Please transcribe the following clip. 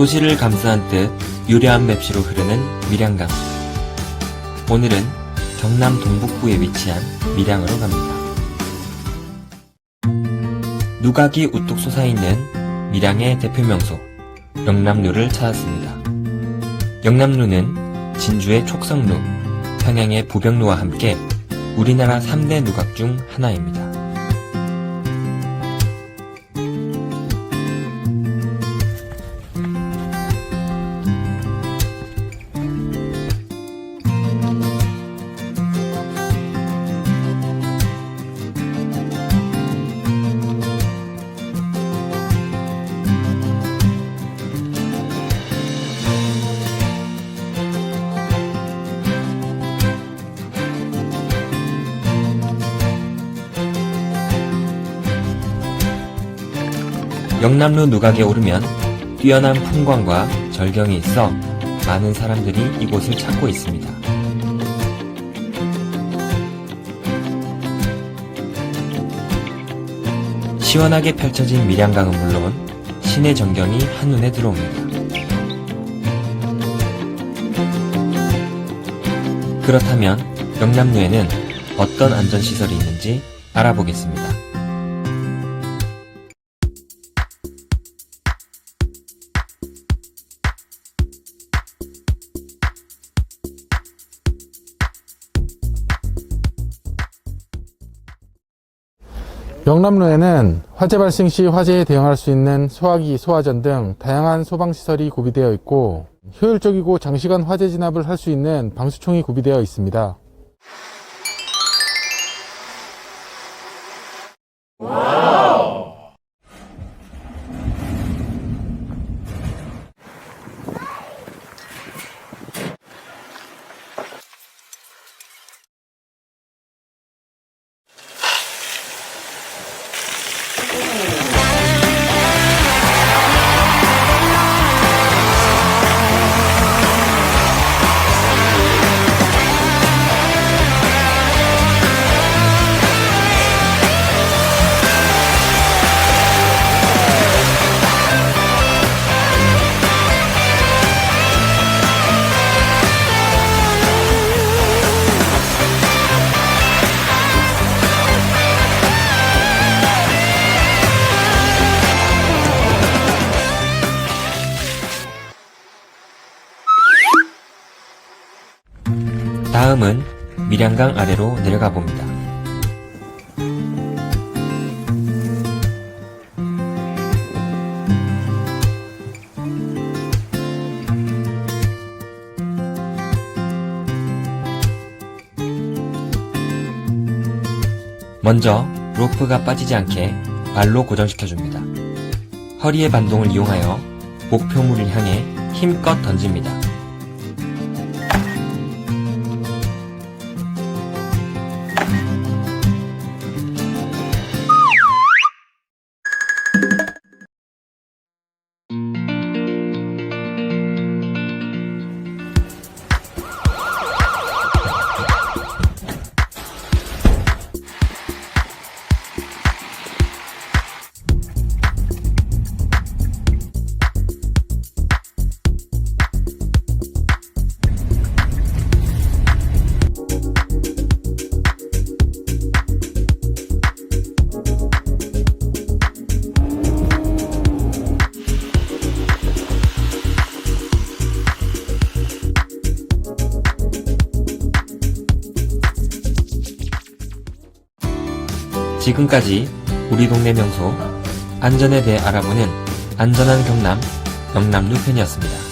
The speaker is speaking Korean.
도시를 감싸는 듯 유려한 맵시로 흐르는 밀양강. 오늘은 경남 동북부에 위치한 밀양으로 갑니다. 누각이 우뚝 솟아있는 밀양의 대표 명소, 영남루를 찾았습니다. 영남루는 진주의 촉성루, 평양의 부병루와 함께 우리나라 3대 누각 중 하나입니다. 영남루 누각에 오르면 뛰어난 풍광과 절경이 있어 많은 사람들이 이곳을 찾고 있습니다. 시원하게 펼쳐진 밀양강은 물론 시내 전경이 한눈에 들어옵니다. 그렇다면 영남루에는 어떤 안전시설이 있는지 알아보겠습니다. 영남로에는 화재 발생 시 화재에 대응할 수 있는 소화기, 소화전 등 다양한 소방시설이 구비되어 있고 효율적이고 장시간 화재 진압을 할 수 있는 방수총이 구비되어 있습니다. Yeah. 다음은 밀양강 아래로 내려가 봅니다. 먼저 로프가 빠지지 않게 발로 고정시켜줍니다. 허리의 반동을 이용하여 목표물을 향해 힘껏 던집니다. 지금까지 우리 동네 명소 안전에 대해 알아보는 안전한 경남 영남루 편이었습니다.